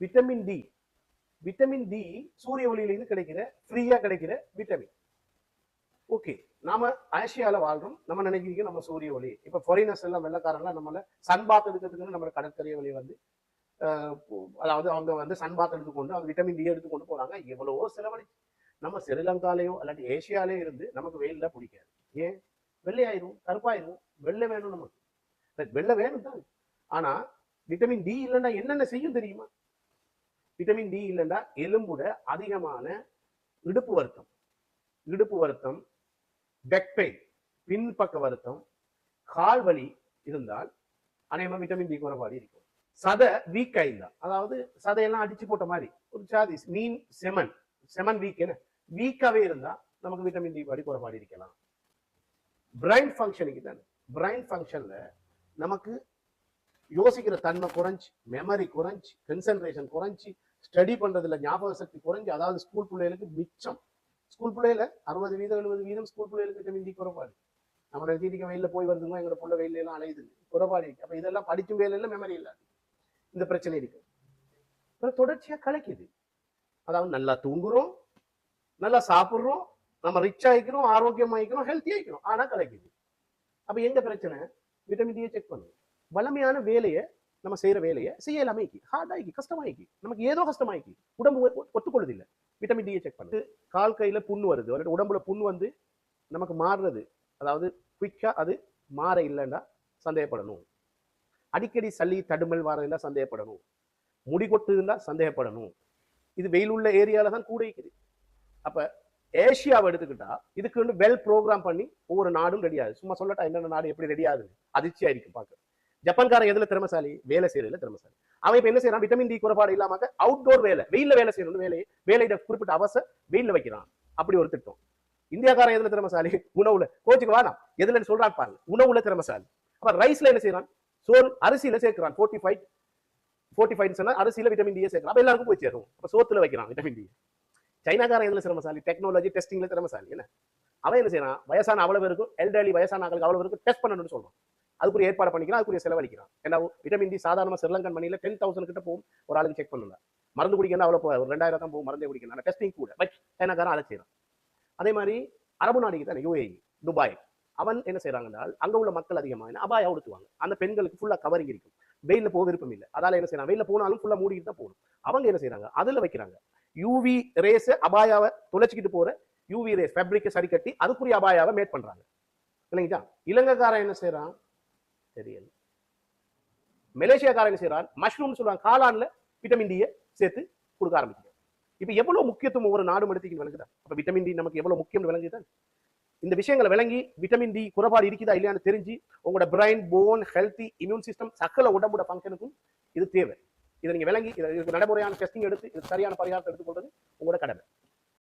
Vitamin D vitamin D சூரிய ஒளியிலிருந்து கிடைக்கிற ஃப்ரீயா கிடைக்கிற விட்டமின் ஓகே நாம ஆசியால வாழ்றோம். நம்ம நினைக்கிறீங்க நம்ம சூரிய ஒளி. இப்ப ஃபாரினர்ஸ் எல்லாம் வெள்ளக்காரன்லாம் நம்மள சன் பாத் எடுக்கிறதுக்குன்னு நம்ம கடற்கரை வழி வந்து அதாவது அவங்க வந்து சன் பாத் எடுத்துக்கொண்டு அவங்க விட்டமின் டி எடுத்துக்கொண்டு போறாங்க. எவ்வளவோ செலவழிச்சு. நம்ம ஸ்ரீலங்காலேயோ இல்லாட்டி ஏசியாலேயோ இருந்து நமக்கு வெயிலில் பிடிக்காது. ஏன்? வெள்ளையாயிரும் கருப்பாயிரும். வெள்ளை வேணும் நமக்கு. வெள்ளை வேணும் தான் ஆனா விட்டமின் டி இல்லைன்னா என்னென்ன செய்யும் தெரியுமா? விட்டமின் டி இல்லைன்னா எலும்புட அதிகமான இடுப்பு வருத்தம். இடுப்பு வருத்தம் பெக் பெயின் பின்பக்க வருத்தம் கால் வலி இருந்தால் அநேகமாக விட்டமின் டி குறைபாடு இருக்கும். சதை வீக் ஆயிருந்தா அதாவது சதையெல்லாம் அடிச்சு போட்ட மாதிரி. ஒரு சாதி மீன் செமன். செமன் வீக் என்ன? வீக்காவே இருந்தா நமக்கு விட்டமின் டி பாடி குறைபாடு இருக்கலாம். பிரைன் ஃபங்க்ஷனுக்கு தானே. பிரைன் ஃபங்க்ஷன்ல நமக்கு யோசிக்கிற தன்மை குறைஞ்சி மெமரி குறைஞ்சி கன்சன்ட்ரேஷன் குறைஞ்சி ஸ்டடி பண்றதுல ஞாபக சக்தி குறைஞ்சி அதாவது ஸ்கூல் பிள்ளைகளுக்கு மிச்சம். ஸ்கூல் பிள்ளையில அறுபது வீதம் எழுபது வீதம் ஸ்கூல் பிள்ளைகளுக்கு விட்டமின் டி குறைபாடு. நம்ம நிறுத்திட்டு வெயில போய் வருதுங்க எங்களோட பிள்ளை வெயில எல்லாம் அலையுது. குறைபாடு இருக்கு. அப்ப இதெல்லாம் படிக்கும் வேலையில மெமரி இல்லாது. இந்த பிரச்சனை இருக்கு. அப்புறம் தொடர்ச்சியா கலைக்குது. அதாவது நல்லா தூங்குறோம் நல்லா சாப்பிடுறோம் நம்ம ரிச் ஆயிக்கிறோம் ஆரோக்கியமாயிக்கிறோம் ஹெல்த்தி ஆகிக்கிறோம் ஆனா கலைக்குது. அப்ப எங்க பிரச்சனை? விட்டமின் டியை செக் பண்ணும் வலிமையான வேலையை நம்ம செய்யற வேலையை செய்யலாமே ஹார்ட் ஆகி கஷ்டமாயிக்கி நமக்கு ஏதோ கஷ்டமாயிக்கி உடம்பு ஒ- ஒத்துக்கொள்ளுது இல்ல. விட்டமின் டியை செக் பண்ணு. கால் கையில புண்ணு வருது. அல்லது உடம்புல புண்ணு வந்து நமக்கு மாறுறது. அதாவது குயிக்கா அது மாற இல்லைன்னா சந்தேகப்படணும். அடிக்கடி சளி தடுமல் வரதுன்னா சந்தேகப்படணும். முடி கொட்டுதுன்னா சந்தேகப்படணும். இது வெயில் உள்ள ஏரியால தான் கூட இருக்குது. அப்ப ஏசியாவை எடுத்துக்கிட்டா இதுக்கு வந்து வெல் ப்ரோக்ராம் பண்ணி ஒவ்வொரு நாடும் ரெடி ஆகுது. சும்மா சொல்லட்டா என்னென்ன நாடு எப்படி ரெடி ஆகுது அதிர்ச்சியா இருக்கு பார்க்க. ஜப்பான்காரன் எதுல திறமசாலி? வேலை செய்யறதுல திறமசாலி. அவன் இப்ப என்ன செய்யறான்? விட்டமின் டி குறைபாடு இல்லாம அவுட்டோர் வேலை வெயில வேலை செய்யணும் வேலையை வேலையிட குறிப்பிட்ட அவசர வெயில்ல வைக்கிறான். அப்படி ஒரு திட்டம். இந்தியாக்காரன் எதுல திறமசாலி? உணவுல. கோச்சுக்கு வேணாம் எதுல சொல்றான் பாருங்க. உணவுல திறமசாலி. அப்ப ரைஸ்ல என்ன செய்யறான்? சோறு அரிசியில சேர்க்கிறான். ஃபோர்ட்டி ஃபைவ் ஃபோர்ட்டி ஃபைவ் சொன்னா அரிசியில விட்டமின் டியை சேர்க்கிறான். அப்ப எல்லாருக்கும் போய் சேரும். அப்ப சோத்துல வைக்கிறான் விட்டமின் டி சைனாக்காரன் எதுல திறமசாலி? டெக்னாலஜி டெஸ்டிங்ல திறமசாலி. என்ன? அவன் என்ன செய்யறான்? வயசான அவ்வளவு இருக்கும். எல்டர்லி வயசான ஆக்களுக்கு அவ்வளவு இருக்கும். டெஸ்ட் பண்ணணும்னு சொல்றான். அதுக்குரிய ஏற்பாடு பண்ணிக்கிறான் அதுக்குரிய செலவழிக்கிறான். ஏன்னா விட்டமின் டி சாதாரண ஸ்ரீலங்கன் மணியில் டென் தௌசண்ட் கிட்ட போகும். ஒரு ஆளுக்கு செக் பண்ணல மருந்து குடிக்கணும் அவ்வளோ ஒரு ரெண்டாயிரம் தான் போகும் மருந்தே குடிக்கணும் டெஸ்டிங் கூட. பட் சைனாக்காரன் அதை செய்கிறான் அதே மாதிரி அரபு நாடுக்கு தான் யூஏஇ துபாய். அவன் என்ன செய்யறாங்கன்னா அங்கே உள்ள மக்கள் அதிகமாக அபாயம் உடுத்துவாங்க. அந்த பெண்களுக்கு ஃபுல்லாக கவரிங் இருக்கும். வெயிலில் போக விருப்பம் இல்லை. அதால என்ன செய்யறாங்க வெயிலில் போனாலும் ஃபுல்லாக மூடிட்டு தான் போகணும். அவங்க என்ன செய்யறாங்க அதில் வைக்கிறாங்க. யூவி ரேஸ் அபாயாவை துளைச்சிக்கிட்டு போகிற யூவி ரேஸ் ஃபேப்ரிக்கை சரி கட்டி அதுக்குரிய அபாயாவை மேட் பண்ணுறாங்க இல்லைங்களா? இலங்கைக்காரன் என்ன செய்கிறான் தெரியல. மலேசியாக்காரன் என்ன மஷ்ரூம்னு மஷ்ரூம் சொல்லுவாங்க காளான்ல விட்டமின் டியை சேர்த்து கொடுக்க ஆரம்பிக்கிறார் இப்ப எவ்வளவு முக்கியத்துவம் ஒவ்வொரு நாடும் எடுத்துக்கிட்டு விளங்குதா? அப்போ விட்டமின் டி நமக்கு எவ்வளவு முக்கியம் விளங்குதா? இந்த விஷயங்களை விளங்கி விட்டமின் டி குறைபாடு இருக்குதா இல்லையான்னு தெரிஞ்சு உங்களோட brain bone healthy immune system சக்கல உடம்போட ஃபங்க்ஷனுக்கும் இது தேவை. இதை நீங்கள் விளங்கி இதை நடைமுறையான டெஸ்டிங் எடுத்து இது சரியான பரிகாரத்தை எடுத்துக்கொள்வது உங்களோட கடமை.